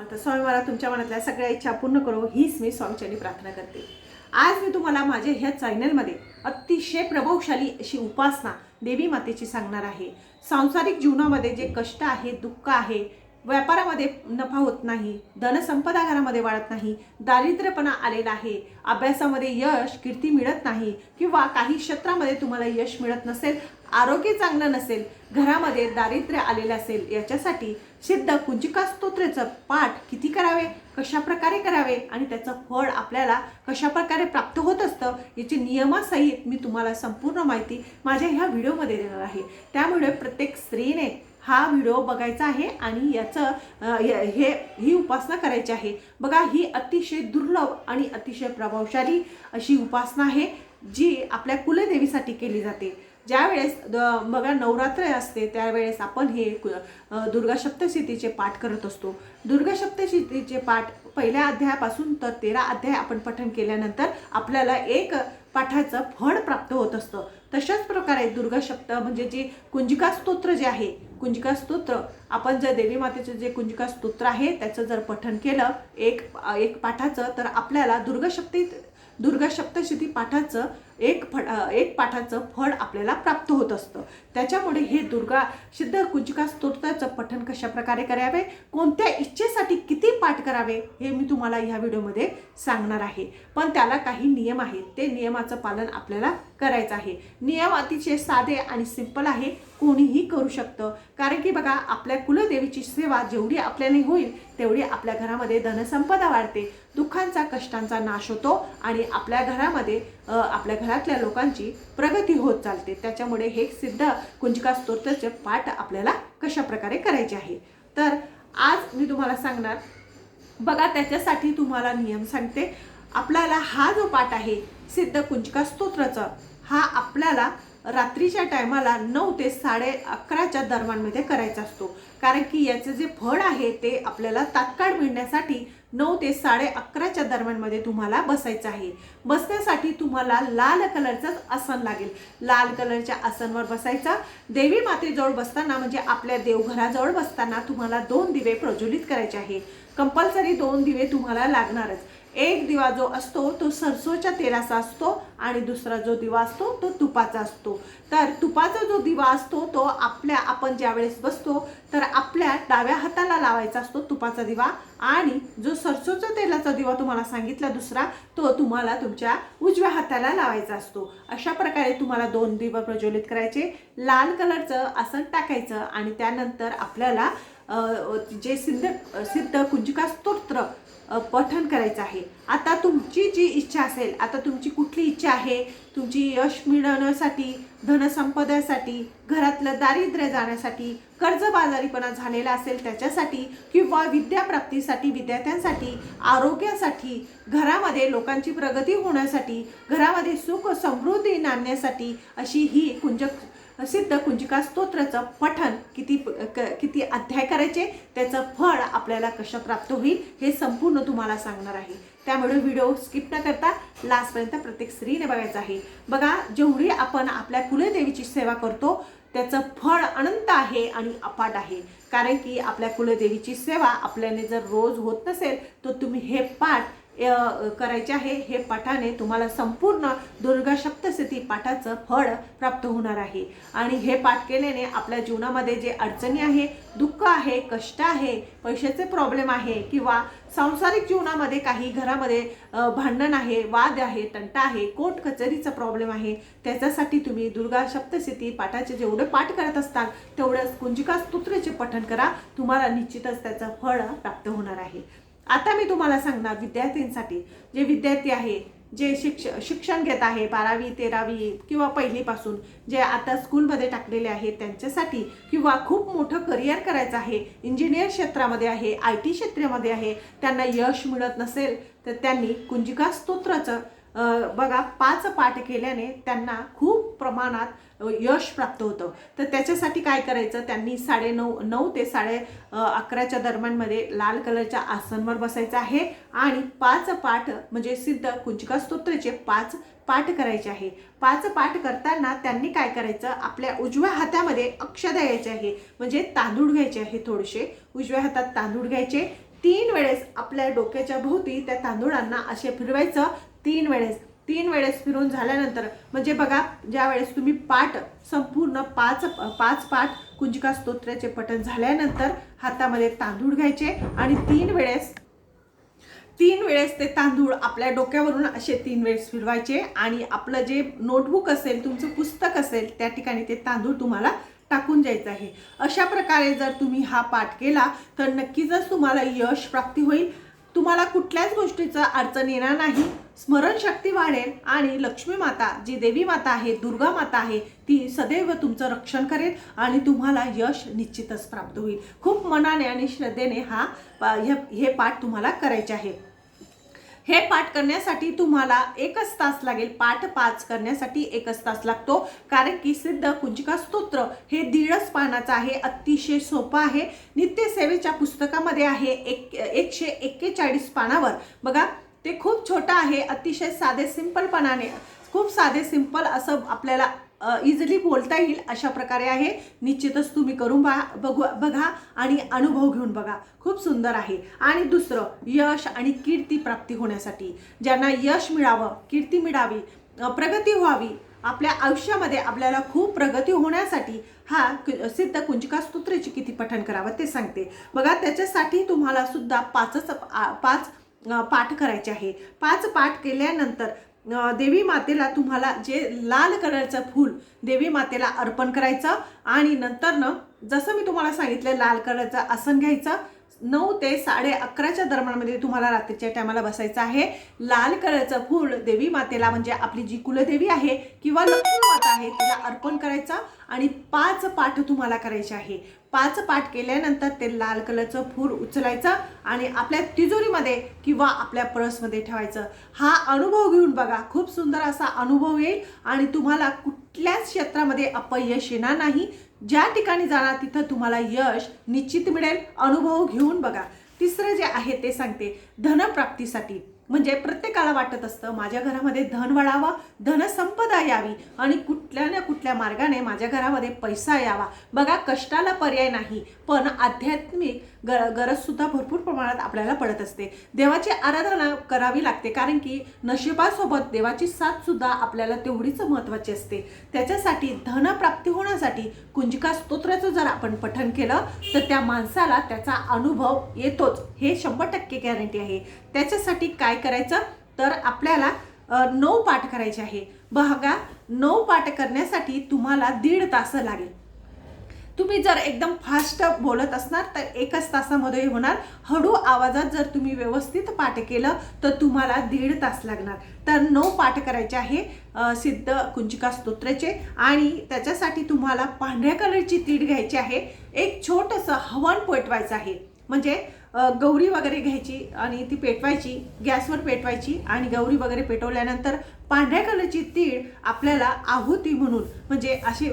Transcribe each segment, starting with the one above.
आता स्वामी मला तुमच्या मनातल्या सगळ्या इच्छा पूर्ण करो हीच मी स्वामीच्यांनी प्रार्थना करते. आज मी तुम्हाला माझ्या ह्या चॅनलमध्ये अतिशय प्रभावशाली अशी उपासना देवी मातेची सांगणार आहे. सांसारिक जीवनामध्ये जे कष्ट आहे दुःख आहे व्यापारामध्ये नफा होत नाही धनसंपदा घरामध्ये वाढत नाही दारिद्र्यपणा आलेला आहे अभ्यासामध्ये यश कीर्ती मिळत नाही किंवा काही क्षेत्रामध्ये तुम्हाला यश मिळत नसेल आरोग्य चांगलं नसेल घरामध्ये दारिद्र्य आलेलं असेल याच्यासाठी सिद्ध कुंजिका स्तोत्रेचं पाठ किती करावे? कशा प्रकारे करावे? आणि त्याचं फळ आपल्याला कशा प्रकारे प्राप्त होत असतं? याची नियमासहित मी तुम्हाला संपूर्ण माहिती माझ्या ह्या व्हिडिओमध्ये देणार आहे. त्यामुळे प्रत्येक स्त्रीने हा व्हिडिओ बघायचा आहे आणि याचं य- हे ही उपासना करायची आहे. बघा ही अतिशय दुर्लभ आणि अतिशय प्रभावशाली अशी उपासना आहे जी आपल्या कुलदेवीसाठी केली जाते. ज्यावेळेस द- बघा नवरात्र असते त्यावेळेस आपण हे दुर्गा सप्तशतीचे पाठ करत असतो. दुर्गा सप्तशतीचे पाठ पहिल्या अध्यायापासून तर तेरा अध्याय आपण पठण केल्यानंतर आपल्याला एक पाठाचं फळ प्राप्त होत असतं. तशाच प्रकारे दुर्गा सप्त म्हणजे जे कुंजिका स्तोत्र जे आहे कुंजिका स्तोत्र आपण जर देवी मातेचं जे कुंजिका स्तोत्र आहे त्याचं जर पठण केलं एक एक पाठाचं तर आपल्याला दुर्गा शक्ती दुर्गा सप्तशती पाठाचं एक फड एक पाठाचं फळ आपल्याला प्राप्त होत असतं. त्याच्यामुळे हे दुर्गा सिद्ध कुंजिका स्तोत्राचं पठण कशा प्रकारे करावे? कोणत्या इच्छेसाठी किती पाठ करावे? हे मी तुम्हाला ह्या व्हिडिओमध्ये सांगणार आहे. पण त्याला काही नियम आहेत. ते नियमाचं पालन आपल्याला करायचं आहे. नियम अतिशय साधे आणि सिंपल आहे. कोणीही करू शकतं. कारण की बघा आपल्या कुलदेवीची सेवा जेवढी आपल्याने होईल तेवढी आपल्या घरामध्ये धनसंपदा वाढते. दुःखांचा कष्टांचा नाश होतो आणि आपल्या घरामध्ये आपल्या घरातल्या लोकांची प्रगती होत चालते. त्याच्यामुळे हे सिद्ध कुंजिका स्तोत्राचे पाठ आपल्याला कशा प्रकारे करायचे आहे? तर आज मी तुम्हाला सांगणार बघा त्याच्यासाठी तुम्हाला नियम सांगते. आपल्याला हा जो पाठ आहे सिद्ध कुंजिका स्तोत्राचा हा आपल्याला रात्रीच्या टायमाला नऊ ते साडे अकराच्या दरम्यानमध्ये करायचा असतो. कारण की याचे जे फळ आहे ते आपल्याला तात्काळ मिळण्यासाठी नऊ ते साडे अकराच्या दरम्यानमध्ये तुम्हाला बसायचं आहे. बसण्यासाठी तुम्हाला लाल कलरचंच आसन लागेल. लाल कलरच्या आसनवर बसायचं. देवी मातेजवळ बसताना म्हणजे आपल्या देवघराजवळ बसताना तुम्हाला दोन दिवे प्रज्वलित करायचे आहे. कंपल्सरी दोन दिवे तुम्हाला लागणारच. एक दिवा जो असतो तो सरसोच्या तेलाचा असतो आणि दुसरा जो दिवा असतो तो तुपाचा असतो. तर तुपाचा जो दिवा असतो तो आपल्या आपण ज्यावेळेस बसतो तर आपल्या डाव्या हाताला लावायचा असतो तुपाचा दिवा आणि जो सरसोचा तेलाचा दिवा तुम्हाला सांगितला दुसरा तो तुम्हाला तुमच्या उजव्या हाताला लावायचा असतो. अशा प्रकारे तुम्हाला दोन दिवा प्रज्वलित करायचे. लाल कलरचं आसन टाकायचं आणि त्यानंतर आपल्याला जे सिद्ध सिद्ध कुंजिका स्तोत्र पठन करायचं आहे. आता तुमची जी इच्छा असेल आता तुमची कुठली इच्छा आहे तुमची यश मिळवण्यासाठी धनसंपदासाठी घरातलं दारिद्र्य जाण्यासाठी कर्जबाजारीपणा झालेला असेल त्याच्यासाठी किंवा विद्याप्राप्तीसाठी विद्यार्थ्यांसाठी आरोग्यासाठी घरामध्ये लोकांची प्रगती होण्यासाठी घरामध्ये सुख समृद्धी नाणण्यासाठी अशी ही कुंजक सिद्ध कुंजिका स्तोत्राचं पठन किती क- किती अध्याय करायचे त्याचं फळ आपल्याला कसं प्राप्त होईल हे संपूर्ण तुम्हाला सांगणार आहे. त्यामुळे व्हिडिओ स्किप न करता लास्टपर्यंत प्रत्येक स्त्रीने बघायचं आहे. बघा जेवढी आपण आपल्या कुलदेवीची सेवा करतो त्याचं फळ अनंत आहे आणि अपाट आहे. कारण की आपल्या कुलदेवीची सेवा आपल्याने जर रोज होत नसेल तर तुम्ही हे पाठ करायचे आहे हे पाठाने तुम्हाला संपूर्ण दुर्गा सप्तशती पाठाचं फळ प्राप्त होणार आहे. आणि हे पाठ केल्याने आपल्या जीवनामध्ये जे अडचणी आहे दुःख आहे कष्ट आहे पैशाचे प्रॉब्लेम आहे किंवा सांसारिक जीवनामध्ये काही घरामध्ये भांडण आहे वाद आहे तंटा आहे कोर्ट कचेरीचा प्रॉब्लेम आहे त्याच्यासाठी तुम्ही दुर्गा सप्तशती पाठाचे जेवढे पाठ करत असताल तेवढंच कुंजिका स्तोत्राचे पठण करा तुम्हाला निश्चितच त्याचं फळ प्राप्त होणार आहे. आता मी तुम्हाला सांगणार विद्यार्थ्यांसाठी. जे विद्यार्थी आहे जे शिक्ष शिक्षण घेत आहे बारावी तेरावी किंवा पहिलीपासून जे आता स्कूलमध्ये टाकलेले आहेत त्यांच्यासाठी किंवा खूप मोठं करिअर करायचं आहे इंजिनियर क्षेत्रामध्ये आहे आय टी क्षेत्रामध्ये आहे त्यांना यश मिळत नसेल तर त्यांनी कुंजिका स्तोत्राचं बघा पाच पाठ केल्याने त्यांना खूप प्रमाणात यश प्राप्त होतं. तर त्याच्यासाठी काय करायचं? त्यांनी साडे नऊ नऊ ते साडे अकराच्या दरम्यानमध्ये लाल कलरच्या आसनवर बसायचं आहे आणि पाच पाठ म्हणजे सिद्ध कुंचिका स्तोत्राचे पाच पाठ करायचे आहे. पाच पाठ करताना त्यांनी काय करायचं? आपल्या उजव्या हातामध्ये अक्षदा यायचे आहे. म्हणजे तांदूळ घ्यायचे आहे थोडेसे. उजव्या हातात तांदूळ घ्यायचे. तीन वेळेस आपल्या डोक्याच्या भोवती त्या तांदूळांना असे फिरवायचं. तीन वेळेस तीन वेळेस फिरून झाल्यानंतर म्हणजे बघा ज्या वेळेस तुम्ही पाठ संपूर्ण पाच पाच पाठ कुंजिका स्तोत्राचे पठण झाल्यानंतर हातामध्ये तांदूळ घ्यायचे आणि तीन वेळेस तीन वेळेस ते तांदूळ आपल्या डोक्यावरून असे तीन वेळेस फिरवायचे आणि आपलं जे नोटबुक असेल तुमचं पुस्तक असेल त्या ठिकाणी ते तांदूळ तुम्हाला टाकून जायचं आहे. अशा प्रकारे जर तुम्ही हा पाठ केला तर नक्कीच तुम्हाला यश प्राप्ती होईल तुम्हाला कुठल्याच गोष्टीचं अडचण येणार नाही. स्मरणशक्ती वाढेल आणि लक्ष्मी माता जी देवी माता आहे दुर्गा माता आहे ती सदैव तुमचं रक्षण करेल आणि तुम्हाला यश निश्चितच प्राप्त होईल. खूप मनाने आणि श्रद्धेने हा हे हे पाठ तुम्हाला करायचे आहे. हे पाठ करण्यासाठी तुम्हाला एकच तास लागेल. पाठ पाच करण्यासाठी एकच तास लागतो. कारण की सिद्ध कुंजिका स्तोत्र हे दीडच पानाचं आहे. अतिशय सोपं आहे. नित्यसेवेच्या पुस्तकामध्ये आहे एक एकशे एक्केचाळीस पानावर. बघा ते खूप छोटं आहे. अतिशय साधे सिंपलपणाने खूप साधे सिंपल असं आपल्याला इझिली बोलता येईल अशा प्रकारे आहे. निश्चितच तुम्ही करून बा बघू बघा आणि अनुभव घेऊन बघा. खूप सुंदर आहे. आणि दुसरं यश आणि कीर्ती प्राप्ती होण्यासाठी. ज्यांना यश मिळावं कीर्ती मिळावी प्रगती व्हावी आपल्या आयुष्यामध्ये आपल्याला खूप प्रगती होण्यासाठी हा सिद्ध कुंजिका स्तोत्रेची किती पठण करावं ते सांगते. बघा त्याच्यासाठी तुम्हाला सुद्धा पाचच पाच पाठ करायचे आहे. पाच पाठ केल्यानंतर देवी मातेला तुम्हाला जे लाल कलरचं फूल देवी मातेला अर्पण करायचं आणि नंतर जसं मी तुम्हाला सांगितलं लाल कलरचं आसन घ्यायचं नऊ ते साडे अकराच्या दरम्यानमध्ये तुम्हाला रात्रीच्या टायमाला बसायचं आहे. लाल कलरचं फूल देवी मातेला म्हणजे आपली जी कुलदेवी आहे किंवा लक्ष्मी माता आहे तिला अर्पण करायचं आणि पाच पाठ तुम्हाला करायचे आहे. पाच पाठ केल्यानंतर ते लाल कलरचं फूल उचलायचं आणि आपल्या तिजोरीमध्ये किंवा आपल्या पर्समध्ये ठेवायचं. हा अनुभव घेऊन बघा. खूप सुंदर असा अनुभव येईल आणि तुम्हाला कुठ कुठल्याच क्षेत्रामध्ये अपयश येणार नाही. ज्या ठिकाणी जाणार तिथं तुम्हाला यश निश्चित मिळेल. अनुभव घेऊन बघा. तिसरं जे आहे ते सांगते धनप्राप्तीसाठी. म्हणजे प्रत्येकाला वाटत असतं माझ्या घरामध्ये धन वाढावं धनसंपदा यावी आणि कुठल्या ना कुठल्या मार्गाने माझ्या घरामध्ये पैसा यावा. बघा कष्टाला पर्याय नाही पण आध्यात्मिक ग गरजसुद्धा भरपूर प्रमाणात आपल्याला पडत असते. देवाची आराधना करावी लागते कारण की नशिबासोबत देवाची साथसुद्धा आपल्याला तेवढीच महत्त्वाची असते. त्याच्यासाठी धनप्राप्ती होण्यासाठी कुंजिका स्तोत्राचं जर आपण पठण केलं तर त्या माणसाला त्याचा अनुभव येतोच. हे शंभर टक्के गॅरंटी आहे. त्याच्यासाठी काय करायचं? तर आपल्याला नऊ पाठ करायचे आहे. बघा नऊ पाठ करण्यासाठी तुम्हाला दीड तास लागेल. तुम्ही जर एकदम फास्ट बोलत असणार तर एकच तासामध्ये होणार. हळू आवाजात जर तुम्ही व्यवस्थित पाठ केलं तर तुम्हाला दीड तास लागणार. तर नऊ पाठ करायचे आहे सिद्ध कुंजिका स्तोत्राचे. आणि त्याच्यासाठी तुम्हाला पांढऱ्या कलरची तीड घ्यायची आहे. एक छोटंसं हवन पेटवायचं आहे. म्हणजे गौरी वगैरे घ्यायची आणि ती पेटवायची गॅसवर पेटवायची आणि गौरी वगैरे पेटवल्यानंतर पांढऱ्या कलरची तीळ आपल्याला आहुती म्हणून म्हणजे अशी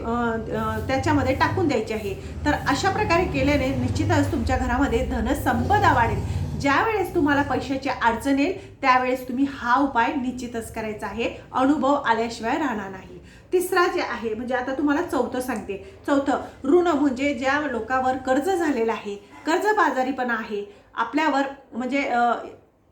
त्याच्यामध्ये टाकून द्यायची आहे. तर अशा प्रकारे केल्याने निश्चितच तुमच्या घरामध्ये धनसंपदा वाढेल. ज्यावेळेस तुम्हाला पैशाची अडचण येईल त्यावेळेस तुम्ही हा उपाय निश्चितच करायचा आहे. अनुभव आल्याशिवाय राहणार नाही. तिसरा जे आहे म्हणजे आता तुम्हाला चौथं सांगते. चौथं ऋण म्हणजे ज्या लोकांवर कर्ज झालेलं आहे कर्जबाजारीपणा आहे. आपल्यावर म्हणजे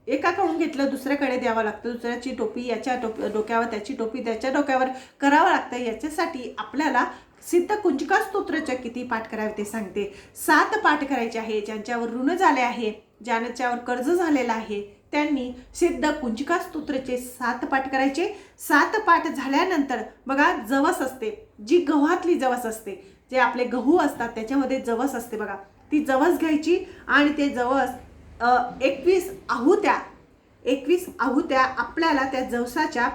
एकाकडून घेतलं दुसऱ्याकडे द्यावं लागतं. दुसऱ्याची टोपी याच्या टोपी डोक्यावर त्याची टोपी त्याच्या डोक्यावर करावं लागतं. याच्यासाठी आपल्याला सिद्ध कुंजिका स्तोत्राच्या किती पाठ करावे ते सांगते. सात पाठ करायचे आहे ज्यांच्यावर ऋण झाले आहे ज्यांच्यावर कर्ज झालेलं आहे त्यांनी सिद्ध कुंजिका स्तोत्राचे सात पाठ करायचे. सात पाठ झाल्यानंतर बघा जवस असते. जी गव्हातली जवस असते जे आपले गहू असतात त्याच्यामध्ये जवस असते बघा. ती जवस घ्यायची आणि ते जवस एकवीस आहुत्या एकवीस आहुत्या आपल्याला त्या जवसाच्या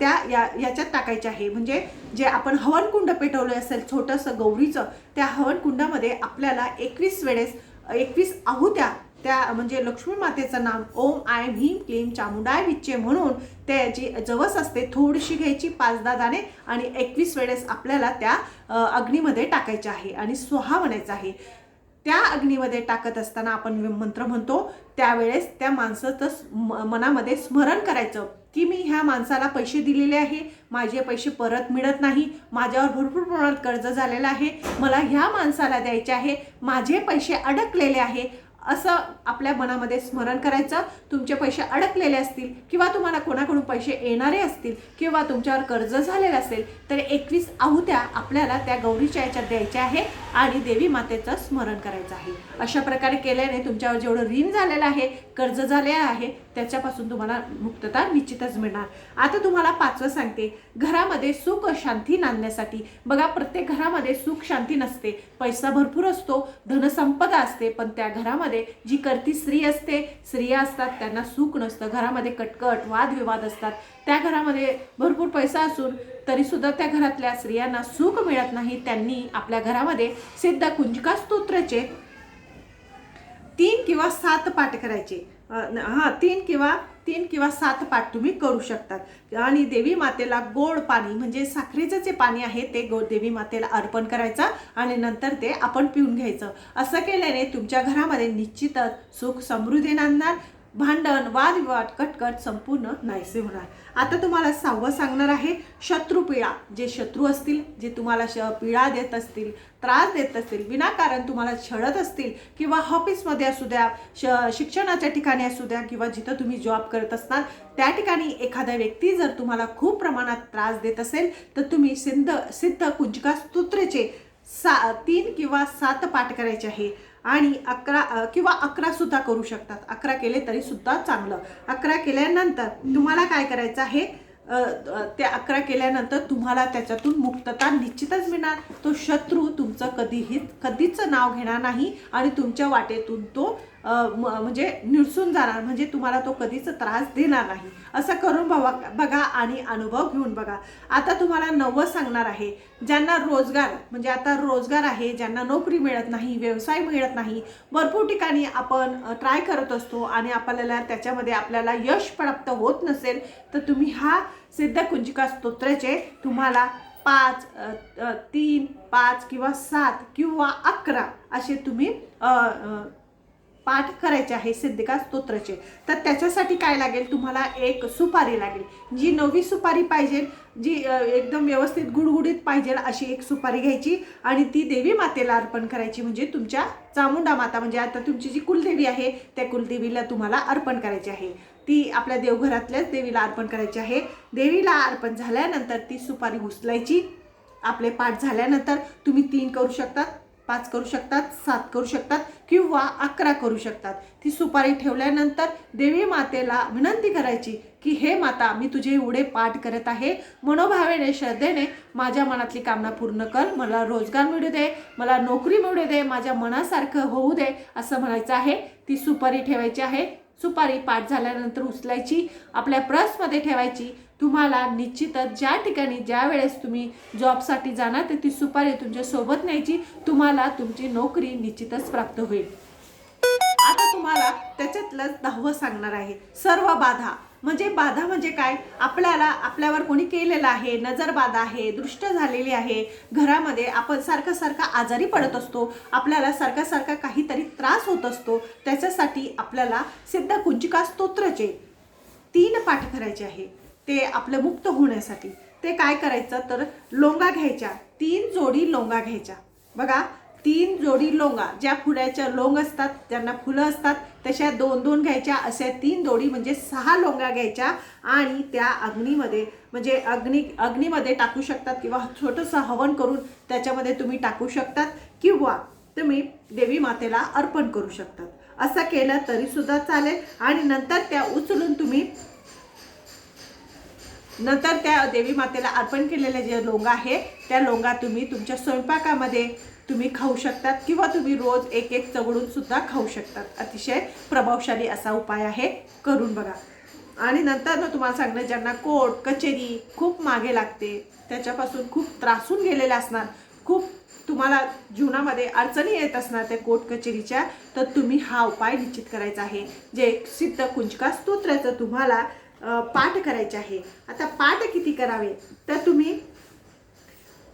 त्या या याच्यात टाकायच्या आहे. म्हणजे जे आपण हवनकुंड पेटवलं असेल छोटंसं गौरीचं त्या हवनकुंडामध्ये आपल्याला एकवीस वेळेस एकवीस आहुत्या त्या म्हणजे लक्ष्मी मातेचं नाम ओम आय भीम क्लीम चामुंडाय विच्चे म्हणून त्याची जवस असते थोडीशी घ्यायची पाच दहा दाणे आणि एकवीस वेळेस आपल्याला त्या अग्नीमध्ये टाकायच्या आहे आणि स्वाहा म्हणायचं आहे. त्या अग्नीमध्ये टाकत असताना आपण मंत्र म्हणतो त्यावेळेस त्या माणसाचं म- मनामध्ये स्मरण करायचं की मी ह्या माणसाला पैसे दिलेले आहे माझे पैसे परत मिळत नाही माझ्यावर भरपूर प्रमाणात कर्ज झालेलं आहे मला ह्या माणसाला द्यायचे आहे माझे पैसे अडकलेले आहे असं आपल्या मनामध्ये स्मरण करायचं. तुमचे पैसे अडकलेले असतील किंवा तुम्हाला कोणाकडून पैसे येणारे असतील किंवा तुमच्यावर कर्ज झालेलं असेल तर एकवीस आहुत्या आपल्याला त्या गौरीच्या याच्यात द्यायच्या आहे आणि देवी मातेचं स्मरण करायचं आहे. अशा प्रकारे केल्याने तुमच्यावर जेवढं ऋण झालेलं आहे कर्ज झालेलं आहे त्याच्यापासून तुम्हाला मुक्तता निश्चितच मिळणार. आता तुम्हाला पाचवं सांगते घरामध्ये सुख शांती नांदण्यासाठी. बघा प्रत्येक घरामध्ये सुख शांती नसते. पैसा भरपूर असतो धनसंपदा असते पण त्या घरामध्ये जी करती स्त्री असते स्त्रिया असतात त्यांना सुख नसतं घरामध्ये कटकट वादविवाद असतात. त्या घरामध्ये भरपूर पैसा असून तरी सुद्धा त्या घरातल्या स्त्रियांना सुख मिळत नाही. त्यांनी आपल्या घरामध्ये सिद्ध कुंजिका स्तोत्राचे तीन किंवा सात पाठ करायचे. हां तीन किंवा तीन किंवा सात पाठ तुम्ही करू शकतात. आणि देवी मातेला गोड पाणी म्हणजे साखरेचं जे पाणी आहे ते गो देवी मातेला अर्पण करायचं आणि नंतर ते आपण पिऊन घ्यायचं. असं केल्याने तुमच्या घरामध्ये निश्चितच सुख समृद्धी नांदणार. भांडण वादविवाद कटकट संपूर्ण नाहीसे होणार. आता तुम्हाला सहावं सांगणार आहे शत्रू जे शत्रू असतील जे तुम्हाला श पिळा देत असतील त्रास देत असतील विनाकारण तुम्हाला छळत असतील किंवा ऑफिसमध्ये असू द्या श शिक्षणाच्या ठिकाणी असू द्या किंवा जिथं तुम्ही जॉब करत असणार त्या ठिकाणी एखादा व्यक्ती जर तुम्हाला खूप प्रमाणात त्रास देत असेल तर तुम्ही सिद्ध सिद्ध कुंजका स्तोत्रेचे सा तीन किंवा सात पाठ करायचे आहे. आणि अकरा किंवा अकरासुद्धा करू शकतात. अकरा केले तरीसुद्धा चांगलं. अकरा केल्यानंतर तुम्हाला काय करायचं आहे? ते अकरा केल्यानंतर तुम्हाला त्याच्यातून मुक्तता निश्चितच मिळणार. तो शत्रू तुमचं कधीही कधीच नाव घेणार नाही आणि तुमच्या वाटेतून तो म्हणजे निरसून जाणार म्हणजे तुम्हाला तो कधीच त्रास देणार नाही. असं करून बघा बघा आणि अनुभव घेऊन बघा. आता तुम्हाला नवं सांगणार आहे ज्यांना रोजगार म्हणजे आता रोजगार आहे ज्यांना नोकरी मिळत नाही व्यवसाय मिळत नाही भरपूर ठिकाणी आपण ट्राय करत असतो आणि आपल्याला त्याच्यामध्ये आपल्याला यश प्राप्त होत नसेल तर तुम्ही हा सिद्ध कुंजिका स्तोत्राचे तुम्हाला पाच तीन पाच किंवा सात किंवा अकरा असे तुम्ही पाठ करायचे आहे सिद्धिका स्तोत्राचे. तर त्याच्यासाठी काय लागेल? तुम्हाला एक सुपारी लागेल. जी नवी सुपारी पाहिजे जी एकदम व्यवस्थित गुडगुडीत पाहिजे अशी एक सुपारी घ्यायची आणि ती देवी मातेला अर्पण करायची म्हणजे तुमच्या चामुंडा माता म्हणजे आता तुमची जी कुलदेवी आहे त्या कुलदेवीला तुम्हाला अर्पण करायची आहे. ती आपल्या देवघरातल्याच देवीला अर्पण करायची आहे. देवीला अर्पण झाल्यानंतर ती सुपारी उचलायची. आपले पाठ झाल्यानंतर तुम्ही तीन करू शकतात पाच करू शकतात सात करू शकतात किंवा अकरा करू शकतात. ती सुपारी ठेवल्यानंतर देवी मातेला विनंती करायची की हे माता मी तुझे एवढे पाठ करत आहे. मनोभावेने श्रद्धेने माझ्या मनातली कामना पूर्ण कर. मला रोजगार मिळू दे. मला नोकरी मिळू दे. माझ्या मनासारखं होऊ दे. असं म्हणायचं आहे. ती सुपारी ठेवायची आहे. सुपारी पाठ झाल्यानंतर उचलायची आपल्या प्रसमध्ये ठेवायची. तुम्हाला निश्चितच ज्या ठिकाणी ज्या वेळेस तुम्ही जॉबसाठी जाणार तर ती सुपारी तुमच्यासोबत न्यायची. तुम्हाला तुमची नोकरी निश्चितच प्राप्त होईल. आता तुम्हाला त्याच्यातलंच दहावं सांगणार आहे. सर्व बाधा. म्हणजे बाधा म्हणजे काय? आपल्याला आपल्यावर कोणी केलेलं आहे नजरबाधा आहे दृष्ट झालेली आहे घरामध्ये आपण सारखं सारखं आजारी पडत असतो आपल्याला सारखा सारखा काहीतरी त्रास होत असतो त्याच्यासाठी आपल्याला सिद्ध कुंजिका स्तोत्राचे तीन पाठ करायचे आहे. ते आपलं मुक्त होण्यासाठी. ते काय करायचं? तर लोंगा घ्यायच्या. तीन जोडी लोंगा घ्यायच्या. बघा तीन जोडी लोंगा ज्या फुलाच्या लोंग असतात त्यांना फुलं असतात तशा दोन दोन घ्यायच्या. अशा तीन जोडी म्हणजे सहा लोंगा घ्यायच्या आणि त्या अग्नीमध्ये म्हणजे अग्नी अग्नीमध्ये टाकू शकतात किंवा छोटंसं हवन करून त्याच्यामध्ये तुम्ही टाकू शकतात किंवा तुम्ही देवी मातेला अर्पण करू शकतात. असं केलं तरीसुद्धा चालेल. आणि नंतर त्या उचलून तुम्ही नंतर त्या देवी मातेला अर्पण केलेल्या जे लोंगा आहे त्या लोंगा तुम्ही तुमच्या स्वयंपाकामध्ये तुम्ही खाऊ शकतात किंवा तुम्ही रोज एक एक चवडून सुद्धा खाऊ शकतात. अतिशय प्रभावशाली असा उपाय आहे. करून बघा. आणि नंतर ना तुम्हाला सांगणं ज्यांना कोर्ट कचेरी खूप मागे लागते त्याच्यापासून खूप त्रासून गेलेले असणार खूप तुम्हाला जीवनामध्ये अडचणी येत असणार त्या कोर्ट कचेरीच्या तर तुम्ही हा उपाय निश्चित करायचा आहे. जे सिद्ध कुंजका स्तोत्राचं तुम्हाला पाठ करायचे आहे. आता पाठ किती करावे? तर तुम्ही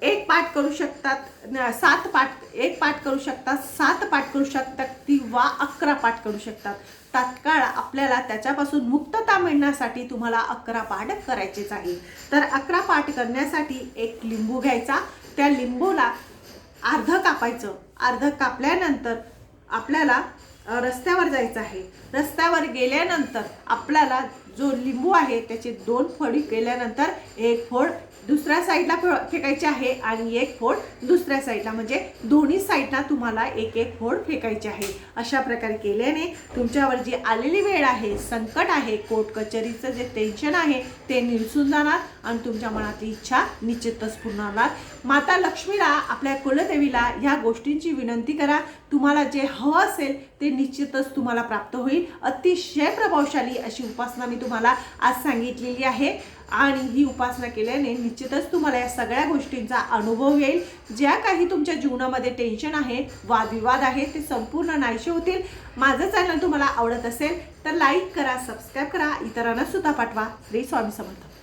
एक पाठ करू शकतात न- सात पाठ एक पाठ करू शकतात सात पाठ करू शकतात किंवा अकरा पाठ करू शकतात. तात्काळ आपल्याला त्याच्यापासून मुक्तता मिळण्यासाठी तुम्हाला अकरा पाठ करायचेच आहे तर अकरा पाठ करण्यासाठी एक लिंबू घ्यायचा त्या लिंबूला अर्ध कापायचं. अर्ध कापल्यानंतर आपल्याला रस्त्यावर जायचं आहे. रस्त्यावर गेल्यानंतर आपल्याला जो लिंबू आहे त्याचे दोन फोडी केल्यानंतर एक फोड दुसऱ्या साईडला फे- फेकायची आहे आणि एक फोड दुसऱ्या साईडला. म्हणजे दोन्ही साईडला तुम्हाला एक एक फोड फेकायचे आहे. अशा प्रकारे केल्याने तुमच्यावर जी आलेली वेळ आहे संकट आहे कोर्ट कचेरीचं जे टेन्शन आहे ते निरसून जाणार आणि तुमच्या मनातली इच्छा निश्चितच पूर्ण होणार. माता लक्ष्मीला आपल्या कुलदेवीला ह्या गोष्टींची विनंती करा. तुम्हाला जे हवं असेल ते निश्चितच तुम्हाला प्राप्त होईल. अतिशय प्रभावशाली अशी उपासना मी तुम्हाला आज सांगितलेली आहे. आणि ही उपासना केल्याने निश्चितच तुम्हाला या सगळ्या गोष्टींचा अनुभव येईल. ज्या काही तुमच्या जीवनामध्ये टेन्शन आहे वादविवाद आहे ते संपूर्ण नाहीसे होतील. माझं चॅनल तुम्हाला आवडत असेल तर लाईक करा सबस्क्राईब करा. इतरांना सुद्धा पाठवा. श्री स्वामी समर्थ.